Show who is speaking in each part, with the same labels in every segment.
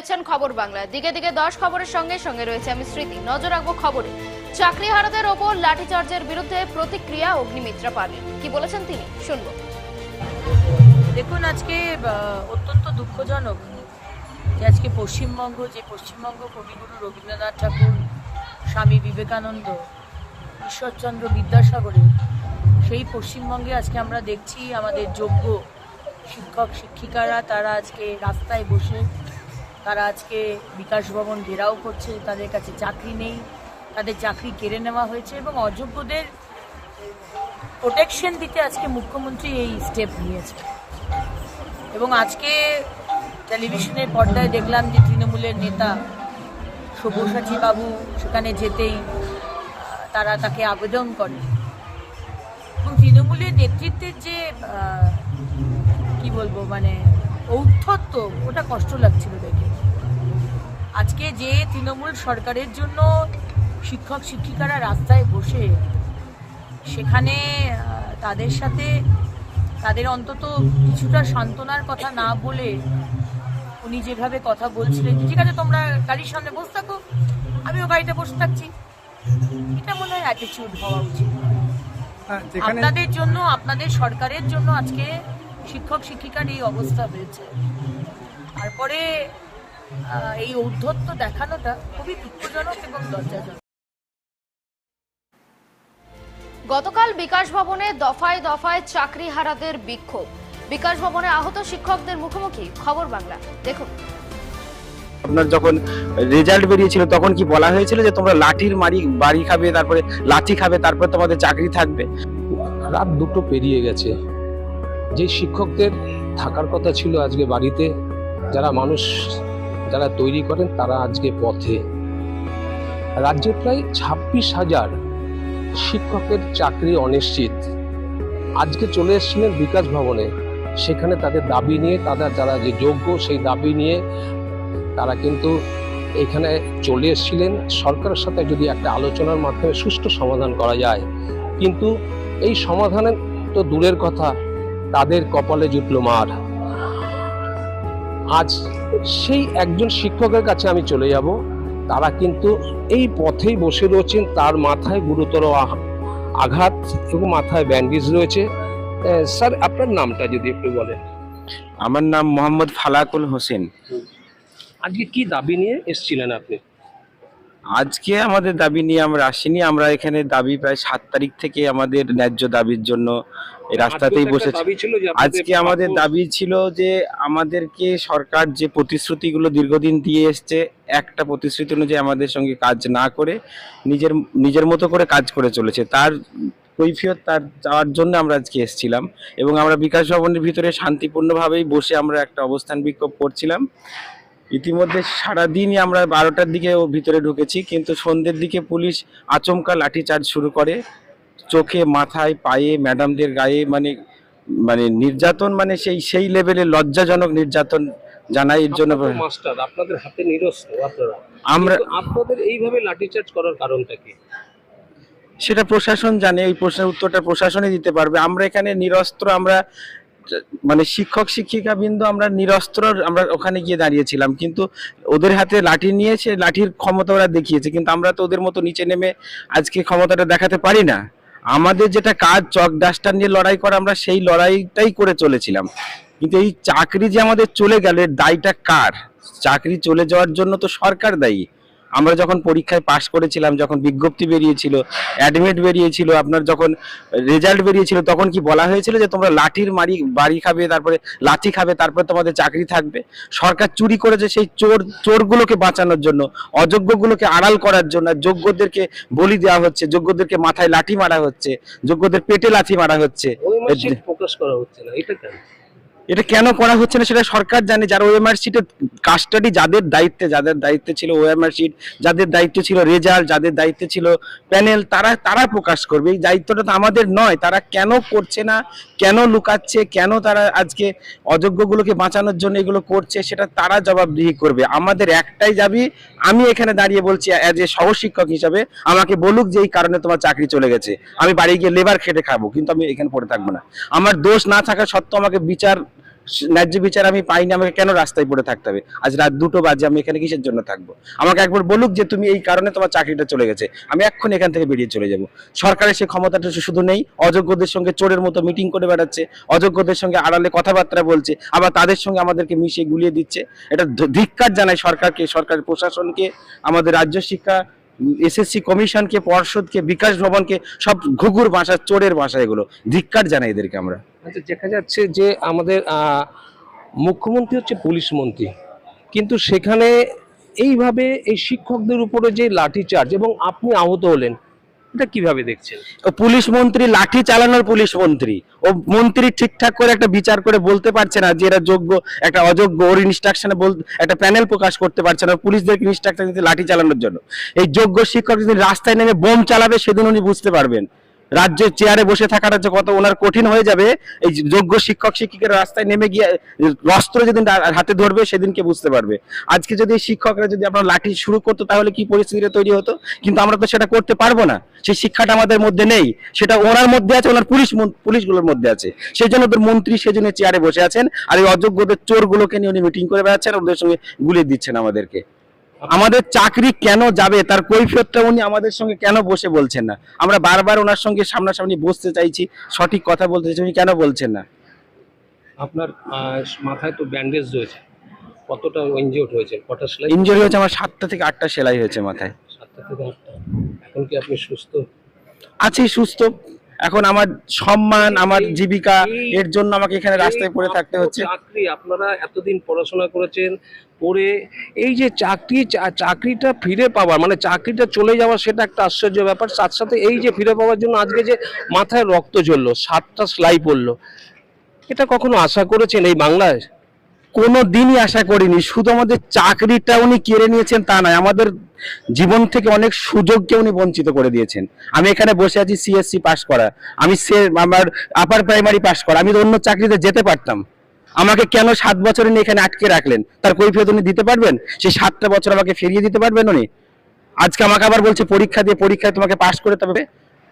Speaker 1: দেখছেন খবর বাংলা। দিকে দিকে দশ খবরের সঙ্গে সঙ্গে রয়েছে আমি স্মৃতি। নজর রাখব খবরে। চাকরি হারাদের ওপর লাঠিচার্জের বিরুদ্ধে প্রতিক্রিয়া অগ্নিমিত্রা পালেন কি বলেছেন তিনি? শুনব।
Speaker 2: দেখুন, আজকে অত্যন্ত দুঃখজনক যে আজকে পশ্চিমবঙ্গ, যে পশ্চিমবঙ্গ কবিগুরু রবীন্দ্রনাথ ঠাকুর, স্বামী বিবেকানন্দ, ঈশ্বরচন্দ্র বিদ্যাসাগরের সেই পশ্চিমবঙ্গে আজকে আমরা দেখছি আমাদের যোগ্য শিক্ষক, শিক্ষিকারা, তারা আজকে রাস্তায় বসে তারা আজকে বিকাশ ভবন ঘেরাও করছে, তাদের কাছে চাকরি নেই, তাদের চাকরি কেড়ে নেওয়া হয়েছে এবং অযোগ্যদের প্রোটেকশন দিতে আজকে মুখ্যমন্ত্রী এই স্টেপ নিয়েছে। এবং আজকে টেলিভিশনের পর্দায় দেখলাম যে তৃণমূলের নেতা সব্যসাচী বাবু সেখানে যেতেই তারা তাকে আবেদন করে। এবং তৃণমূলের নেতৃত্বের যে কি বলব মানে ঔদ্ধত্য, ওটা কষ্ট লাগছিল দেখে। আজকে যে তৃণমূল সরকারের জন্য শিক্ষক শিক্ষিকারা রাস্তায় বসে সেখানে তাদের সাথে তাদের অন্তত কিছুটা সান্ত্বনার কথা না বলে উনি যেভাবে কথা বলছিলেন ঠিক আছে তোমরা গাড়ির সামনে বসে থাকো আমিও গাড়িতে বসে থাকছি। এটা মনে হয় অ্যাটিচিউড হওয়া উচিত।
Speaker 3: হ্যাঁ,
Speaker 2: আপনাদের জন্য আপনাদের সরকারের জন্য আজকে শিক্ষক শিক্ষিকার এই অবস্থা হয়েছে। তারপরে এই ঔদ্ধত্য দেখানোটা খুবই দুঃখজনক এবং লজ্জাজনক।
Speaker 1: গতকাল বিকাশ ভবনে দফায় দফায় চাকরি হারাদের বিক্ষোভ। বিকাশ ভবনে আহত শিক্ষকদের মুখোমুখি খবর বাংলা। দেখুন।
Speaker 4: আপনার যখন রেজাল্ট বেরিয়েছিল তখন কি বলা হয়েছিল যে তোমরা লাঠির মারি বাড়ি খাবে তারপরে লাঠি খাবে তারপরে তোমাদের চাকরি থাকবে?
Speaker 5: রাত দুটো পেরিয়ে গেছে। যে শিক্ষকদের থাকার কথা ছিল আজকে বাড়িতে যারা মানুষ যারা তৈরি করেন তারা আজকে পথে। রাজ্যে প্রায় ছাব্বিশ হাজার শিক্ষকের চাকরি অনিশ্চিত। আজকে চলে এসেছিলেন বিকাশ ভবনে। সেখানে তাদের দাবি নিয়ে তাদের যারা যে যোগ্য সেই দাবি নিয়ে তারা কিন্তু এখানে চলে এসেছিলেন। সরকারের সাথে যদি একটা আলোচনার মাধ্যমে সুষ্ঠু সমাধান করা যায়। কিন্তু এই সমাধানের তো দূরের কথা, তাদের কপালে জুটল মার। আজ সেই একজন শিক্ষকের কাছে আমি চলে যাব। তারা কিন্তু এই পথেই বসে রয়েছেন তার মাথায় গুরুতর আঘাত এবং মাথায় ব্যান্ডেজ রয়েছে। স্যার আপনার নামটা যদি একটু বলেন।
Speaker 4: আমার নাম মোহাম্মদ ফালাকুল হোসেন।
Speaker 5: আজকে কি দাবি নিয়ে এসেছিলেন আপনি?
Speaker 4: আজকে আমাদের দাবি নিয়ে আমরা আসিনি আমরা এখানে দাবি প্রায় সাত তারিখ থেকে আমাদের ন্যায্য দাবির জন্য এই রাস্তাতেই বসেছি। আজকে আমাদের দাবি ছিল যে আমাদেরকে সরকার যে প্রতিশ্রুতিগুলো দীর্ঘদিন দিয়ে এসছে একটা প্রতিশ্রুতি অনুযায়ী আমাদের সঙ্গে কাজ না করে নিজের নিজের মতো করে কাজ করে চলেছে। তার কৈফিয়ত তার যাওয়ার জন্য আমরা আজকে এসেছিলাম এবং আমরা বিকাশ ভবনের ভিতরে শান্তিপূর্ণভাবেই বসে আমরা একটা অবস্থান বিক্ষোভ করছিলাম। ইতিমধ্যে সারাদিনই আমরা বারোটার দিকে ও ভিতরে ঢুকেছি কিন্তু সন্ধ্যের দিকে পুলিশ আচমকা লাঠিচার্জ শুরু করে। চোখে মাথায় পায়ে ম্যাডামদের গায়ে মানে মানে নির্যাতন মানে সেই সেই লেভেলে লজ্জাজনক নির্যাতন জানাই এর জন্য।
Speaker 5: মাস্টার আপনাদের হাতে নিরস্ত্র আপনারা।
Speaker 4: আমরা
Speaker 5: আপনাদের এইভাবে লাঠিচার্জ করার কারণটা কি?
Speaker 4: সেটা প্রশাসন জানে এই প্রশ্নের উত্তরটা প্রশাসনই দিতে পারবে। আমরা এখানে নিরস্ত্র আমরা মানে শিক্ষক শিক্ষিকা বিন্দু আমরা নিরস্ত্র, আমরা ওখানে গিয়ে দাঁড়িয়েছিলাম। কিন্তু ওদের হাতে লাঠি নিয়েছে, লাঠির ক্ষমতা ওরা দেখিয়েছে। কিন্তু আমরা তো ওদের মতো নিচে নেমে আজকে ক্ষমতাটা দেখাতে পারি না। আমাদের যেটা কাজ, চক ডাস্টার নিয়ে লড়াই করা, আমরা সেই লড়াইটাই করে চলেছিলাম। কিন্তু এই চাকরি যে আমাদের চলে গেল, এর দায়টা কার? চাকরি চলে যাওয়ার জন্য তো সরকার দায়ী। আমরা যখন পরীক্ষায় পাশ করেছিলাম, যখন বিজ্ঞপ্তি বেরিয়েছিল অ্যাডমিট বেরিয়েছিল, আপনার যখন রেজাল্ট বেরিয়েছিল, তখন কি বলা হয়েছিল যে তোমরা লাঠির মারি, বাড়ি খাবে, তারপরে লাঠি খাবে, তারপরে তোমাদের চাকরি থাকবে? সরকার চুরি করেছে সেই চোর, চোরগুলোকে বাঁচানোর জন্য, অযোগ্যগুলোকে আড়াল করার জন্য যোগ্যদেরকে বলি দেওয়া হচ্ছে, যোগ্যদেরকে মাথায় লাঠি মারা হচ্ছে, যোগ্যদের পেটে লাঠি মারা হচ্ছে।
Speaker 5: ফোকাস করা হচ্ছে না, এটা কেন?
Speaker 4: এটা কেন করা হচ্ছে না সেটা সরকার জানে। যারা ওএমআর শিটের কাস্টাডি যাদের দায়িত্বে যাদের দায়িত্বে ছিল ওএমআর শিট যাদের দায়িত্ব ছিল রেজাল্ট যাদের দায়িত্বে ছিল প্যানেল তারা তারা প্রকাশ করবে। এই দায়িত্বটা তো আমাদের নয়। তারা কেন করছে না? কেন লুকাচ্ছে, কেন তারা আজকে অযোগ্যগুলোকে বাঁচানোর জন্য এগুলো করছে, সেটা তারা জবাবদিহি করবে। আমাদের একটাই দাবি, আমি এখানে দাঁড়িয়ে বলছি অ্যাজ এ সহশিক্ষক হিসাবে, আমাকে বলুক যে এই কারণে তোমার চাকরি চলে গেছে। আমি বাড়ি গিয়ে লেবার খেটে খাব, কিন্তু আমি এখানে পড়ে থাকব না। আমার দোষ না থাকা সত্ত্বেও আমাকে বিচার ন্যায্য বিচার আমি পাইনি, আমাকে কেন রাস্তায় পড়ে থাকতে হবে? আজ রাত দুটো বাজে, আমি এখানে কিসের জন্য থাকব? আমাকে একবার বলুক যে তুমি এই কারণে তোমার চাকরিটা চলে গেছে। আমি এক্ষুনি এখান থেকে বেরিয়ে চলে যাব। সরকারের সেই ক্ষমতাটা শুধু নেই, অযোগ্যদের সঙ্গে চোরের মতো মিটিং করে বেড়াচ্ছে, অযোগ্যদের সঙ্গে আড়ালে কথাবার্তা বলছে, আবার তাদের সঙ্গে আমাদেরকে মিশিয়ে গুলিয়ে দিচ্ছে। এটা ধিক্কার জানায় সরকারকে, সরকারের প্রশাসনকে, আমাদের রাজ্য শিক্ষা, এসএসসি কমিশনকে, পর্ষদকে, বিকাশ ভবনকে, সব ঘুঘুর ভাষা, চোরের ভাষা এগুলো। ধিক্কার জানাই এদেরকে আমরা।
Speaker 5: আচ্ছা দেখা যাচ্ছে যে আমাদের মুখ্যমন্ত্রী হচ্ছে পুলিশ মন্ত্রী। কিন্তু সেখানে এইভাবে এই শিক্ষকদের উপরে যে লাঠিচার্জ এবং আপনি আহত হলেন, এটা কীভাবে দেখছেন?
Speaker 4: পুলিশ মন্ত্রী, লাঠি চালানোর পুলিশ মন্ত্রী। ও মন্ত্রী ঠিকঠাক করে একটা বিচার করে বলতে পারছে না যে এরা যোগ্য, একটা অযোগ্য, ওর ইনস্ট্রাকশনে বল, একটা প্যানেল প্রকাশ করতে পারছে না, পুলিশদেরকে ইনস্ট্রাকশন দিতে লাঠি চালানোর জন্য। এই যোগ্য শিক্ষক যদি রাস্তায় নেমে বোম চালাবে, সেদিন উনি বুঝতে পারবেন। রাজ্যের চেয়ারে বসে থাকাটা যে কত ওনার কঠিন হয়ে যাবে, এই যোগ্য শিক্ষক, শিক্ষিকারা রাস্তায় নেমে গিয়ে অস্ত্র যেদিন হাতে ধরবে, সেদিনকে বুঝতে পারবে। আজকে যদি শিক্ষকরা যদি আপনার লাঠি শুরু করতো, তাহলে কি পরিস্থিতিটা তৈরি হতো? কিন্তু আমরা তো সেটা করতে পারব না। সেই শিক্ষাটা আমাদের মধ্যে নেই। সেটা ওনার মধ্যে আছে, ওনার পুলিশ পুলিশগুলোর মধ্যে আছে। সেই জন্য ওদের মন্ত্রী সেজন্য চেয়ারে বসে আছেন। আর এই অযোগ্যদের চোরগুলোকে নিয়ে উনি মিটিং করে বেড়াচ্ছেন, ওদের সঙ্গে গুলিয়ে দিচ্ছেন আমাদেরকে। আমাদের চাকরি কেন যাবে তার কৈফিয়তটা উনি আমাদের সঙ্গে কেন বসে বলছেন না? আমরা বারবার ওনার সঙ্গে সামনাসামনি বসতে চাইছি সঠিক কথা বলতে চাইছি উনি কেন বলছেন না?
Speaker 5: আপনার মাথায় তো ব্যান্ডেজ রয়েছে। কতটা ইনজিওর্ড হয়েছে? কটা সেলাই
Speaker 4: ইঞ্জুরি হয়েছে আমার সাতটা থেকে আটটা সেলাই হয়েছে মাথায়।
Speaker 5: সাতটা থেকে আটটা। এখন কি আপনি সুস্থ?
Speaker 4: আছি সুস্থ। এখন আমার সম্মান আমার জীবিকা এর জন্য আমাকে এখানে রাস্তায় পড়ে থাকতে হচ্ছে।
Speaker 5: চাকরি আপনারা এতদিন পড়াশোনা করেছেন পড়ে এই যে চাকরি চাকরিটা ফিরে পাওয়ার মানে চাকরিটা চলে যাওয়া সেটা একটা আশ্চর্য ব্যাপার। সাথে সাথে এই যে ফিরে পাওয়ার জন্য আজকে যে মাথায় রক্ত জ্বললো সাতটা সেলাই পড়ল এটা কখনো আশা করেছেন এই বাংলায়?
Speaker 4: কোনো দিনই আশা করিনি। শুধু আমাদের চাকরিটা উনি কেড়ে নিয়েছেন তা নয়, আমাদের জীবন থেকে অনেক সুযোগকে উনি বঞ্চিত করে দিয়েছেন। আমি এখানে বসে আছি সিএসসি পাশ করা। আমি সে আমার আপার প্রাইমারি পাশ করা। আমি অন্য চাকরিতে যেতে পারতাম। আমাকে কেন সাত বছর উনি এখানে আটকে রাখলেন? তার কৈফিয়ত উনি দিতে পারবেন? সেই সাতটা বছর আমাকে ফিরিয়ে দিতে পারবেন উনি? আজকে আমাকে আবার বলছে, পরীক্ষা দিয়ে পরীক্ষায় তোমাকে পাশ করতে হবে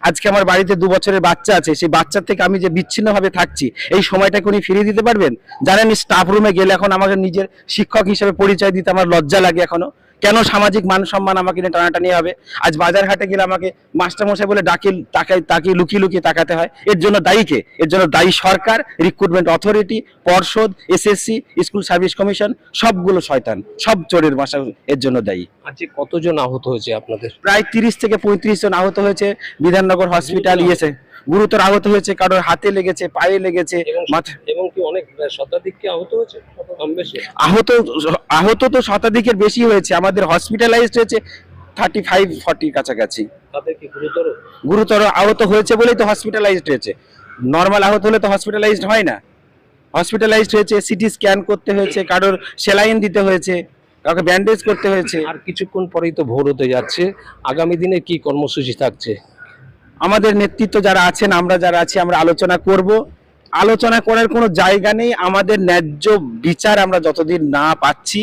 Speaker 4: আজকে আমার বাড়িতে দু বছরের বাচ্চা আছে, সেই বাচ্চার থেকে আমি যে বিচ্ছিন্ন ভাবে থাকছি, এই সময়টা উনি ফিরিয়ে দিতে পারবেন? জানেন স্টাফ রুমে গেলে এখন আমাকে নিজের শিক্ষক হিসেবে পরিচয় দিতে আমার লজ্জা লাগে এখনও। কেন সামাজিক মান সম্মান আমাকে নিয়ে টানাটানি হবে? আজ বাজার হাটে গেলে আমাকে মাস্টারমশাই বলে ডাকি তাকাই তাকিয়ে লুকিয়ে লুকিয়ে তাকাতে হয়। এর জন্য দায়ী কে? এর জন্য দায়ী সরকার রিক্রুটমেন্ট অথরিটি পর্ষদ এসএসসি স্কুল সার্ভিস কমিশন সবগুলো শয়তান সব চোরের বাসা এর জন্য দায়ী।
Speaker 5: আজকে কতজন আহত হয়েছে আপনাদের?
Speaker 4: প্রায় তিরিশ থেকে পঁয়ত্রিশ জন আহত হয়েছে বিধাননগর হসপিটাল ইয়েছে গুরুতর আহত হয়েছে কারোর হাতে লেগেছে পায়ে লেগেছে
Speaker 5: এবং কি অনেক আহত হয়েছে?
Speaker 4: আহত আহত তো শতাধিকের বেশি হয়েছে আমাদের হসপিটালাইজড হয়েছে থার্টি ফাইভ ফর্টির কাছাকাছি
Speaker 5: গুরুতর?
Speaker 4: গুরুতর আহত হয়েছে বলেই তো হসপিটালাইজড হয়েছে। নর্মাল আহত হলে তো হসপিটালাইজড হয় না। হসপিটালাইজড হয়েছে সিটি স্ক্যান করতে হয়েছে কারোর সেলাইন দিতে হয়েছে কাউকে ব্যান্ডেজ করতে হয়েছে।
Speaker 5: আর কিছুক্ষণ পরেই তো ভোর হতে যাচ্ছে। আগামী দিনে কি কর্মসূচি থাকছে?
Speaker 4: আমাদের নেতৃত্ব যারা আছেন, আমরা যারা আছি, আমরা আলোচনা করব। আলোচনা করার কোনো জায়গা নেই। আমাদের ন্যায্য বিচার আমরা যতদিন না পাচ্ছি,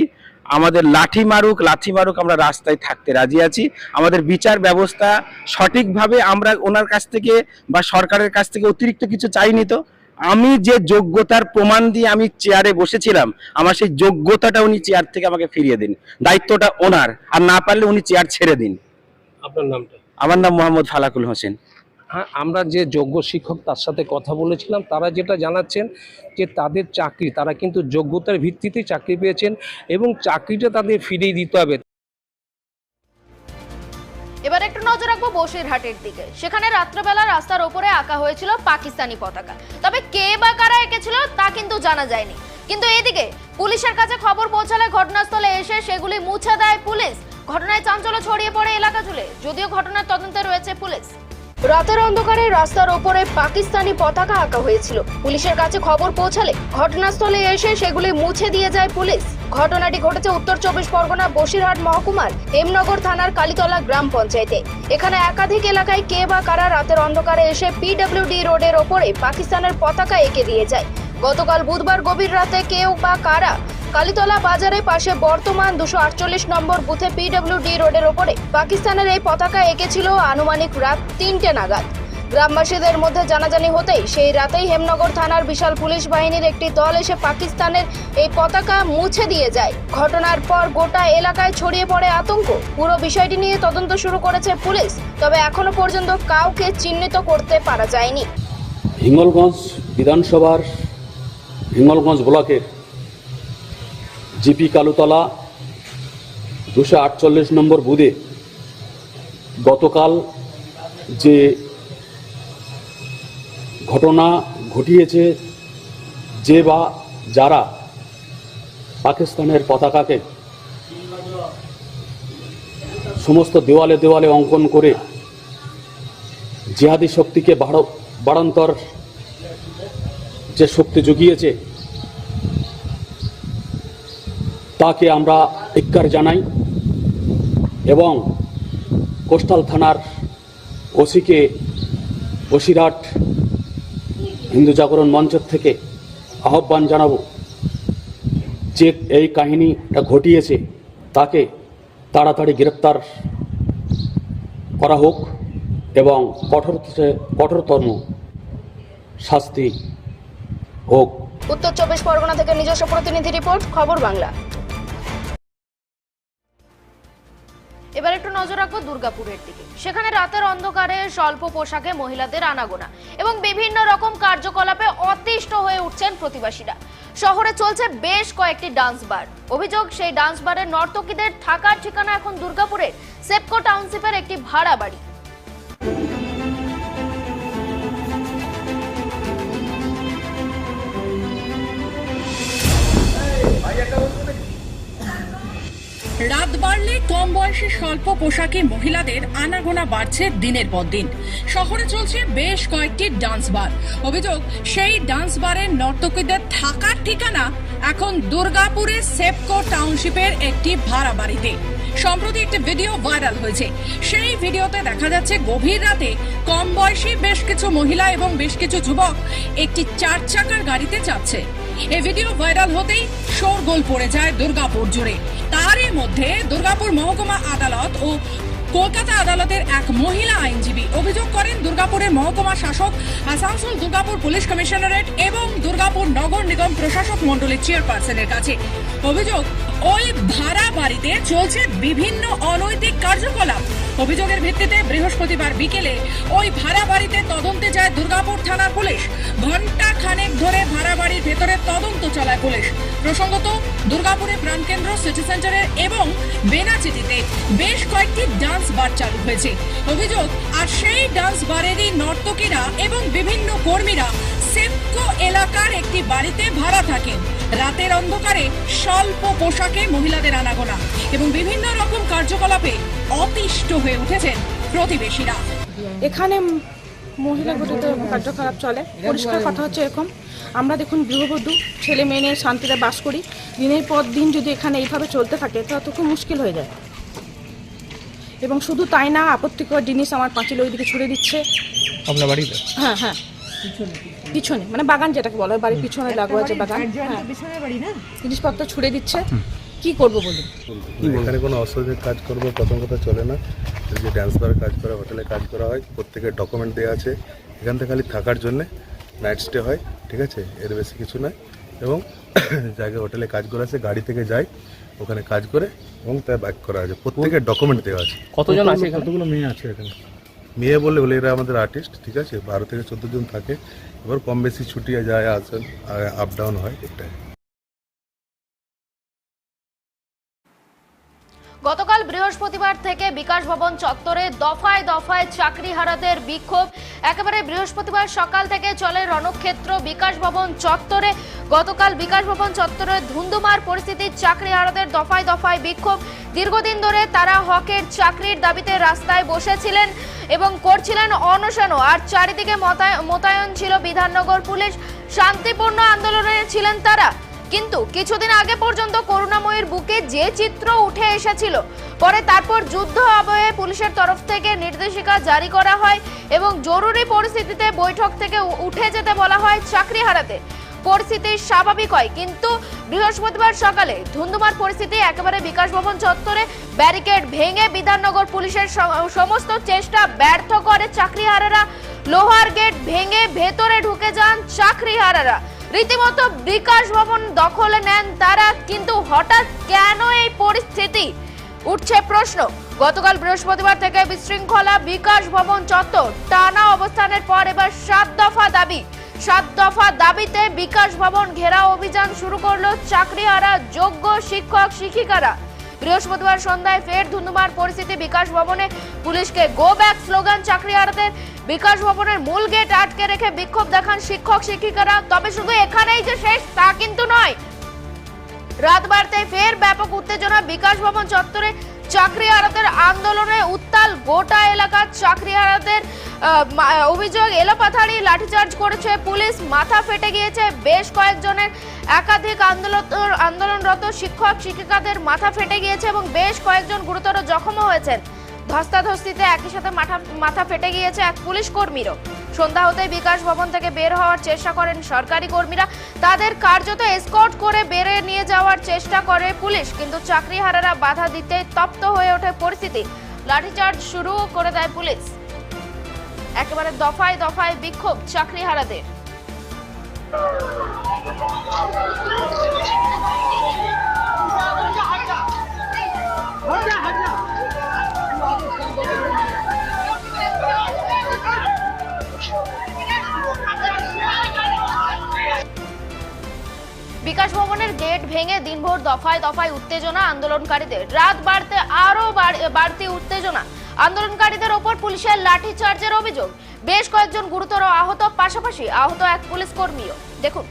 Speaker 4: আমাদের লাঠি মারুক লাঠি মারুক আমরা রাস্তায় থাকতে রাজি আছি। আমাদের বিচার ব্যবস্থা সঠিকভাবে আমরা ওনার কাছ থেকে বা সরকারের কাছ থেকে অতিরিক্ত কিছু চাইনি তো। আমি যে যোগ্যতার প্রমাণ দিয়ে আমি চেয়ারে বসেছিলাম, আমার সেই যোগ্যতাটা উনি চেয়ার থেকে আমাকে ফিরিয়ে দিন। দায়িত্বটা ওনার, আর না পারলে উনি চেয়ার ছেড়ে দিন।
Speaker 5: আপনার নামটা?
Speaker 4: আমার নাম মোহাম্মদ ফালাকুল হোসেন।
Speaker 5: হ্যাঁ আমরা যে যোগ্য শিক্ষক তার সাথে কথা বলেছিলাম তারা যেটা জানাচ্ছেন যে তাদের চাকরি তারা কিন্তু যোগ্যতার ভিত্তিতেই চাকরি পেয়েছেন এবং চাকরিটা তাদের ফিরিয়ে দিতে হবে।
Speaker 1: এবার একটু নজর রাখব বসিরহাটের দিকে। সেখানে রাত্রেবেলা রাস্তার ওপরে আঁকা হয়েছিল পাকিস্তানি পতাকা। তবে কে বা কারা এঁকেছিল তা কিন্তু জানা যায়নি। কিন্তু এদিকে পুলিশের কাছে খবর পৌঁছালে ঘটনাস্থলে এসে সেগুলি মুছে দেয় পুলিশ। ঘটনায় চাঞ্চল্য ছড়িয়ে পড়ে এলাকা জুড়ে। যদিও ঘটনার তদন্তে রয়েছে পুলিশ। রাতের অন্ধকারে রাস্তার ওপরে পাকিস্তানি পতাকা আঁকা হয়েছিল। পুলিশের কাছে খবর পৌঁছালে ঘটনাস্থলে এসে সেগুলি মুছে দিয়ে যায় পুলিশ। ঘটনাটি ঘটেছে উত্তর চব্বিশ পরগনা বসিরহাট মহকুমার হেমনগর থানার কালীতলা গ্রাম পঞ্চায়েতে। এখানে একাধিক এলাকায় কে বা কারা রাতের অন্ধকারে এসে পিডব্লিউডি রোডের ওপরে পাকিস্তানের পতাকা এঁকে দিয়ে যায়। গতকাল বুধবার গভীর রাতে কেউ বা কারা কালীতলা বাজারের পাশে বর্তমান দুশো আটচল্লিশ নম্বর বুথে পিডব্লিউডি রোডের ওপরে পাকিস্তানের এই পতাকা এঁকেছিল আনুমানিক রাত তিনটে নাগাদ। গ্রামবাসীদের মধ্যে জানাজানি হতেই সেই রাতেই হেমনগর থানার বিশাল পুলিশ বাহিনীর একটি দল এসে পাকিস্তানের এই পতাকা মুছে দিয়ে যায়। ঘটনার পর গোটা এলাকায় ছড়িয়ে পড়ে আতঙ্ক। পুরো বিষয়টি নিয়ে তদন্ত শুরু করেছে পুলিশ, তবে এখনও পর্যন্ত কাউকে চিহ্নিত করতে পারা যায়নি।
Speaker 6: হিঙ্গলগঞ্জ বিধানসভার হিঙ্গলগঞ্জ ব্লকের জিপি কালুতলা দুশো আটচল্লিশ নম্বর বুথে গতকাল যে ঘটনা ঘটিয়েছে, যে বা যারা পাকিস্তানের পতাকাকে সমস্ত দেওয়ালে দেওয়ালে অঙ্কন করে জিহাদি শক্তিকে বাড়- বাড়ান্তর যে শক্তি জুগিয়েছে, তাকে আমরা ধিক্কার জানাই এবং কোস্টাল থানার ওসিকে বসিরহাট হিন্দু জাগরণ মঞ্চের থেকে আহ্বান জানাব যে এই কাহিনীটা ঘটিয়েছে, তাকে তাড়াতাড়ি গ্রেপ্তার করা হোক এবং কঠোর কঠোরতম শাস্তি হোক।
Speaker 1: উত্তর চব্বিশ পরগনা থেকে নিজস্ব প্রতিনিধি রিপোর্ট, খবর বাংলা। এবার একটু নজর রাখব দুর্গাপুরের দিকে। সেখানে রাতের অন্ধকারে স্বল্প পোশাকে মহিলাদের আনাগোনা এবং বিভিন্ন রকম কার্যকলাপে অতিষ্ঠ হয়ে উঠছেন প্রতিবাসীরা। শহরে চলছে বেশ কয়েকটি ডান্স বার। অভিযোগ, সেই ডান্স বারের নর্তকীদের থাকার ঠিকানা এখন দুর্গাপুরের সেপকো টাউনশিপের একটি ভাড়া বাড়ি।
Speaker 7: রাত বাড়লে কম বয়সী স্বল্প পোশাকে মহিলাদের আনাগোনা বাড়ছে দিনের পর দিন। শহরে চলছে বেশ কয়েকটি ডান্স বার। অভিযোগ, সেই ডান্স বারের নর্তকীদের থাকার ঠিকানা এখন দুর্গাপুরের সেপকো টাউনশিপের একটি ভাড়া বাড়িতে সম্প্রতি একটি ভিডিও ভাইরাল হয়েছে। সেই ভিডিওতে দেখা যাচ্ছে গভীর রাতে কম বয়সী বেশ কিছু মহিলা এবং বেশ কিছু যুবক একটি চার চাকার গাড়িতে যাচ্ছে এই ভিডিও ভাইরাল হতেই শোরগোল পড়ে যায় দুর্গাপুর জুড়ে। তারই মধ্যে দুর্গাপুর মহকুমা আদালত ও কলকাতা আদালতের এক মহিলা আইনজীবী অভিযোগ করেন, দুর্গাপুরের মহকুমা শাসক, আসানসোল দুর্গাপুর পুলিশ কমিশনারেট এবং দুর্গাপুর নগর নিগম প্রশাসক মন্ডলীর চেয়ারপারসনের কাছে। অভিযোগ, ওই ভাড়া বাড়িতে চলছে বিভিন্ন অনৈতিক কার্যকলাপ। অভিযোগের ভিত্তিতে বৃহস্পতিবার বিকেলে ওই ভাড়া বাড়িতে তদন্তে যায় দুর্গাপুর থানার পুলিশ। ঘণ্টা খানেক ধরে ভাড়া বাড়ির ভেতরে তদন্ত চালায় পুলিশ। প্রসঙ্গত, দুর্গাপুরে প্রাণকেন্দ্র, সিটি সেন্টারের এবং বেনাচিটিতে বেশ কয়েকটি ডান্স বার চালু হয়েছে। অভিযোগ, আর সেই ডান্স বারেরই নর্তকীরা এবং বিভিন্ন কর্মীরা সেপকো এলাকার একটি বাড়িতে ভাড়া থাকেন। রাতের অন্ধকারে স্বল্প পোশাকে মহিলাদের আনাগোনা এবং বিভিন্ন রকম কার্যকলাপে অতিষ্ঠ হয়ে উঠেছেন প্রতিবেশীরা।
Speaker 8: এখানে মহিলার বিরুদ্ধে কার্যকলাপ চলে। পরিষ্কার কথা হচ্ছে এরকম। আমরা দেখুন গৃহবধূ ছেলে মেয়ে নিয়ে শান্তিতে বাস করি। দিনের পর দিন যদি এখানে এইভাবে চলতে থাকে তাহলে তো খুব মুশকিল হয়ে যায়। এবং শুধু তাই না আপত্তিকর জিনিস আমার পাঁচিল ওইদিকে ছুড়ে দিচ্ছে।
Speaker 3: আপনার বাড়িতে?
Speaker 8: হ্যাঁ হ্যাঁ। পিছনে মানে বাগান যেটাকে বলে বাড়ির পিছনে লাগোয়া যে বাগান। হ্যাঁ। জিনিসপত্র ছুড়ে দিচ্ছে। কি করব বলুন?
Speaker 9: এখানে কোনো অসুবিধার কাজ করব? প্রথম কথা চলে না। যে ড্যান্স বারে কাজ করা হোটেলে কাজ করা হয় প্রত্যেকের ডকুমেন্ট দেওয়া আছে। এখান থেকে খালি থাকার জন্যে নাইট স্টে হয় ঠিক আছে? এর বেশি কিছু নয়। এবং জায়গায় হোটেলে কাজ করা আছে গাড়ি থেকে যায় ওখানে কাজ করে এবং তা ব্যাক করা আছে। প্রত্যেকের ডকুমেন্ট দেওয়া আছে।
Speaker 3: কতজন আছে কতগুলো মেয়ে আছে এখানে?
Speaker 9: মেয়ে বললে বলে এরা আমাদের আর্টিস্ট ঠিক আছে? বারো থেকে চোদ্দ জন থাকে। এবার কম বেশি ছুটি যায় আসেন আপ ডাউন হয় এটাই।
Speaker 1: গতকাল বৃহস্পতিবার থেকে বিকাশ ভবন চত্বরে দফায় দফায় চাকরি হারাদের বিক্ষোভ। একেবারে বৃহস্পতিবার সকাল থেকে চলে রণক্ষেত্র বিকাশ ভবন চত্বরে। গতকাল বিকাশ ভবন চত্বরে ধুন্ধুমার পরিস্থিতির চাকরি হারাদের দফায় দফায় বিক্ষোভ। দীর্ঘদিন ধরে তারা হকের চাকরির দাবিতে রাস্তায় বসেছিলেন এবং করছিলেন অনশনও। আর চারিদিকে মতায়- মোতায়েন ছিল বিধাননগর পুলিশ। শান্তিপূর্ণ আন্দোলনে ছিলেন তারা। কিন্তু কিছুদিন আগে পর্যন্ত করুণাময়ীর বুকে যে চিত্র উঠে এসেছিল, পরে তারপর যুদ্ধ আবহে পুলিশের তরফ থেকে নির্দেশিকা জারি করা হয় এবং জরুরি পরিস্থিতিতে বৈঠক থেকে উঠে যেতে বলা হয় চাকরি হারাতে। পরিস্থিতি স্বাভাবিক হয়, কিন্তু বৃহস্পতিবার সকালে ধুন্ধুমার পরিস্থিতি একেবারে বিকাশ ভবন চত্বরে ব্যারিকেড ভেঙে বিধাননগর পুলিশের সমস্ত চেষ্টা ব্যর্থ করে চাকরিহারারা লোহার গেট ভেঙে ভেতরে ঢুকে যান চাকরিহারারা রীতিমতো বিকাশ ভবন দখলে নেন তারা, কিন্তু হঠাৎ কেন এই পরিস্থিতি? উঠছে প্রশ্ন। গতকাল বৃহস্পতিবার থেকে বিশৃঙ্খলা, বিকাশ ভবন চত্বর, টানা অবস্থানের পর এবার সাত দফা দাবি। সাত দফা দাবিতে বিকাশ ভবন ঘেরা অভিযান শুরু করল চাকরিহারা যোগ্য শিক্ষক শিক্ষিকারা বৃহস্পতিবার সন্ধ্যায় ফের ধুন্ধুমার পরিস্থিতি বিকাশ ভবনে। পুলিশকে গো ব্যাক স্লোগান চাকরিহারাদের বিকাশ ভবনের মূল গেট আটকে রেখে বিক্ষোভ দেখান শিক্ষক শিক্ষিকারা। তবে শুধু এখানেই যে শেষ তা কিন্তু নয়। রাত বাড়তে ফের ব্যাপক উত্তেজনা বিকাশ ভবন চত্বরে। চাকরিহারাদের আন্দোলনে উত্তাল গোটা এলাকার চাকরিহারাদের আহ, মা- অভিযোগ, এলোপাথারি লাঠিচার্জ করেছে পুলিশ, মাথা ফেটে গিয়েছে বেশ কয়েকজনের। একাধিক আন্দোলন আন্দোলনরত শিক্ষক, শিক্ষিকাদের মাথা ফেটে গিয়েছে এবং বেশ কয়েকজন গুরুতর জখমও হয়েছেন। ধস্তাধস্তিতে একই সাথে মাথা মাথা ফেটে গিয়েছে এক পুলিশ কর্মীরও। সন্ধ্যা হতে বিকাশ ভবন থেকে বের হওয়ার চেষ্টা করেন সরকারি কর্মীরা। তাদের কার্যত এসকর্ট করে বেরে নিয়ে যাওয়ার চেষ্টা করে পুলিশ, কিন্তু চাকরিহারারা বাধা দিতে তপ্ত হয়ে ওঠে পরিস্থিতি। লাঠিচার্জ শুরু করে দেয় পুলিশ। একেবারে দফায় দফায় বিক্ষোভ চাকরিহারাদের। বিকাশ ভবনের গেট ভেঙে দিনভর দফায় দফায় উত্তেজনা আন্দোলনকারীদের। রাত বাড়তে আরও বাড়- বাড়তি উত্তেজনা। আন্দোলনকারীদের ওপর পুলিশের লাঠি চার্জের অভিযোগ। বেশ কয়েকজন গুরুতর আহত, পাশাপাশি আহত এক পুলিশ কর্মীও। দেখুন।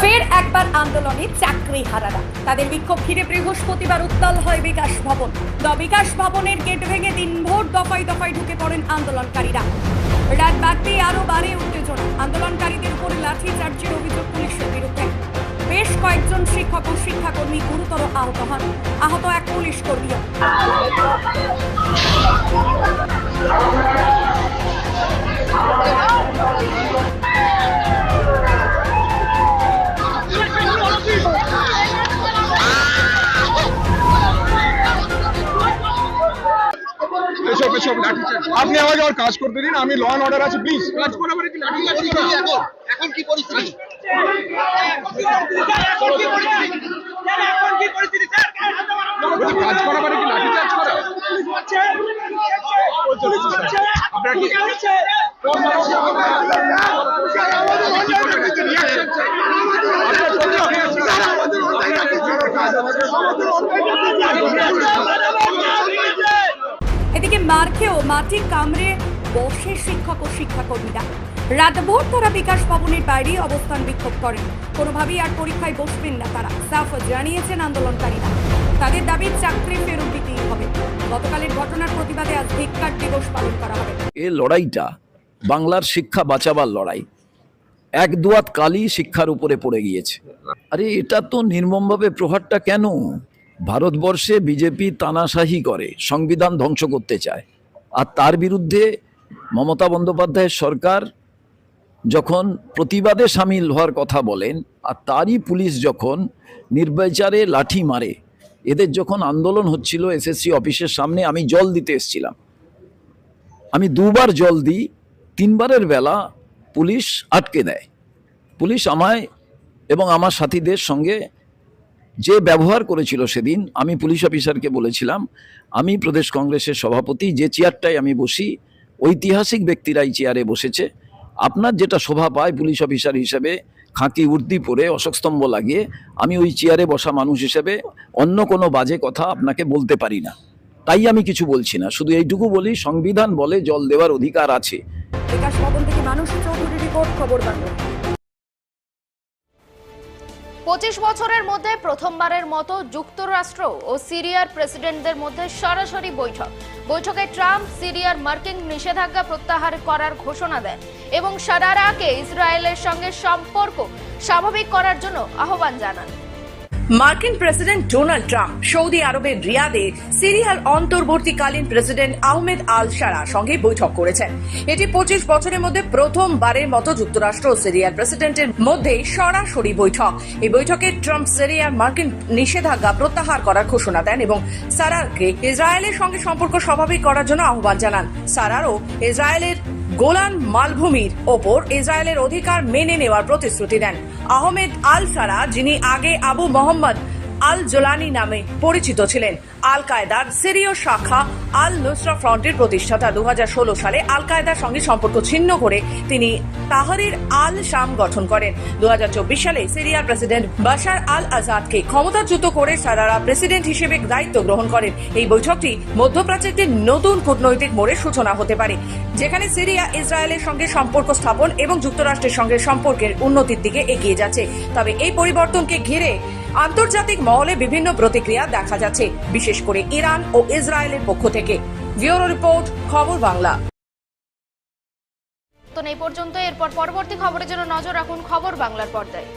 Speaker 10: ফের একবার আন্দোলনে চাকরি হারারা। তাদের বিক্ষোভ ঘিরে বৃহস্পতিবার উত্তাল হয় বিকাশ ভবন। দ বিকাশ ভবনের গেট ভেঙে দিনভর দফায় দফায় ঢুকে পড়েন আন্দোলনকারীরা। রাত বাড়তেই আরও
Speaker 11: কাজ করতে দিন আমি ল অ্যান্ড অর্ডার আছে প্লিজ কাজ করা মানে কি লাঠি এখন এখন কি পরিস্থিতি? কাজ করা মানে কি লাঠি চার্জ করা? আপনারা কি
Speaker 10: এদিকে মার খেয়েও মাটি কামড়ে বসে শিক্ষক ও শিক্ষাকর্মীরা। রাতভর তারা বিকাশ ভবনের বাইরে অবস্থান বিক্ষোভ করেন। কোনোভাবেই আর পরীক্ষায় বসবেন না তারা। সাফ জানিয়েছেন আন্দোলনকারীরা। তাদের দাবি চাকরি ফেরত দিতেই হবে। গতকালের ঘটনার প্রতিবাদে আজ ধিক্কার দিবস পালন করা হবে।
Speaker 12: এ লড়াইটা বাংলার শিক্ষা বাঁচাবার লড়াই। এক দুয়াত কালই শিক্ষার উপরে পড়ে গিয়েছে। আরে এটা তো নির্মমভাবে প্রহারটা কেন? ভারতবর্ষে বিজেপি তানাশাহি করে, সংবিধান ধ্বংস করতে চায়। আর তার বিরুদ্ধে মমতা বন্দ্যোপাধ্যায়ের সরকার যখন প্রতিবাদে সামিল হওয়ার কথা বলেন আর তারই পুলিশ যখন নির্বিচারে লাঠি মারে, এদের যখন আন্দোলন হচ্ছিল এসএসসি অফিসের সামনে, আমি জল দিতে এসেছিলাম। আমি দুবার জল দিই, তিনবারের বেলা পুলিশ আটকে দেয়। পুলিশ আমায় এবং আমার সাথীদের সঙ্গে যে ব্যবহার করেছিল সেদিন, আমি পুলিশ অফিসারকে বলেছিলাম, আমি প্রদেশ কংগ্রেসের সভাপতি, যে চেয়ারটায় আমি বসি ঐতিহাসিক ব্যক্তিরাই চেয়ারে বসেছে। আপনার যেটা শোভা পায় পুলিশ অফিসার হিসেবে, খাঁকি উর্দি পরে অশোকস্তম্ভ লাগিয়ে আমি ওই চেয়ারে বসা মানুষ হিসেবে অন্য কোনো বাজে কথা আপনাকে বলতে পারি না। তাই আমি কিছু বলছি না। শুধু এইটুকু বলি, সংবিধান বলে জল দেওয়ার অধিকার আছে।
Speaker 10: বিকাশ ভবন থেকে মানুষ চৌধুরী রিপোর্ট খবর বাংলা।
Speaker 1: পঁচিশ বছরের মধ্যে প্রথমবারের মতো যুক্তরাষ্ট্র ও সিরিয়ার প্রেসিডেন্টদের মধ্যে সরাসরি বৈঠক। বৈঠকে ট্রাম্প সিরিয়ার মার্কিন নিষেধাজ্ঞা প্রত্যাহার করার ঘোষণা দেন এবং সারারাকে ইসরায়েলের সঙ্গে সম্পর্ক স্বাভাবিক করার জন্য আহ্বান জানান।
Speaker 13: মার্কিন প্রেসিডেন্ট ডোনাল্ড ট্রাম্প সৌদি আরবের রিয়াদে সিরিয়ার অন্তর্বর্তীকালীন প্রেসিডেন্ট আহমেদ আল সারা সঙ্গে বৈঠক করেছেন। এটি পঁচিশ বছরের মধ্যে প্রথমবারের মতো যুক্তরাষ্ট্র ও সিরিয়ার প্রেসিডেন্টের মধ্যে সরাসরি বৈঠক। এই বৈঠকে ট্রাম্প সিরিয়ার মার্কিন নিষেধাজ্ঞা প্রত্যাহার করার ঘোষণা দেন এবং সারারকে ইসরায়েলের সঙ্গে সম্পর্ক স্বাভাবিক করার জন্য আহ্বান জানান। সারারও ইসরায়েলের গোলান মালভূমির ওপর ইসরায়েলের অধিকার মেনে নেওয়ার প্রতিশ্রুতি দেন। আহমেদ আল সারা যিনি আগে আবু মোহাম্মদ আল জোলানি নামে পরিচিত ছিলেন। আল কায়দার সিরীয় শাখা আল নুসরা ফ্রন্টের প্রতিষ্ঠাতা দুহাজার ষোলো সালে আল কায়দার সঙ্গে সম্পর্ক ছিন্ন করে তিনি তাহরির আল শাম গঠন করেন। দুহাজার চব্বিশ সালে সিরিয়ার প্রেসিডেন্ট বাশার আল আজাদকে ক্ষমতাচ্যুত করে সারারা প্রেসিডেন্ট হিসেবে দায়িত্ব গ্রহণ করেন। এই বৈঠকটি মধ্যপ্রাচ্যের নতুন কূটনৈতিক মোড়ের সূচনা হতে পারে, যেখানে সিরিয়া, ইসরায়েলের সঙ্গে সম্পর্ক স্থাপন এবং যুক্তরাষ্ট্রের সঙ্গে সম্পর্কের উন্নতির দিকে এগিয়ে যাচ্ছে। তবে এই পরিবর্তনকে ঘিরে আন্তর্জাতিক মহলে বিভিন্ন প্রতিক্রিয়া দেখা যাচ্ছে, বিশেষ করে ইরান ও ইসরায়েলের পক্ষ থেকে। ব্যুরো রিপোর্ট, খবর বাংলা।
Speaker 1: তো এই পর্যন্ত, এরপর পরবর্তী খবরের জন্য নজর রাখুন খবর বাংলার পর্দায়।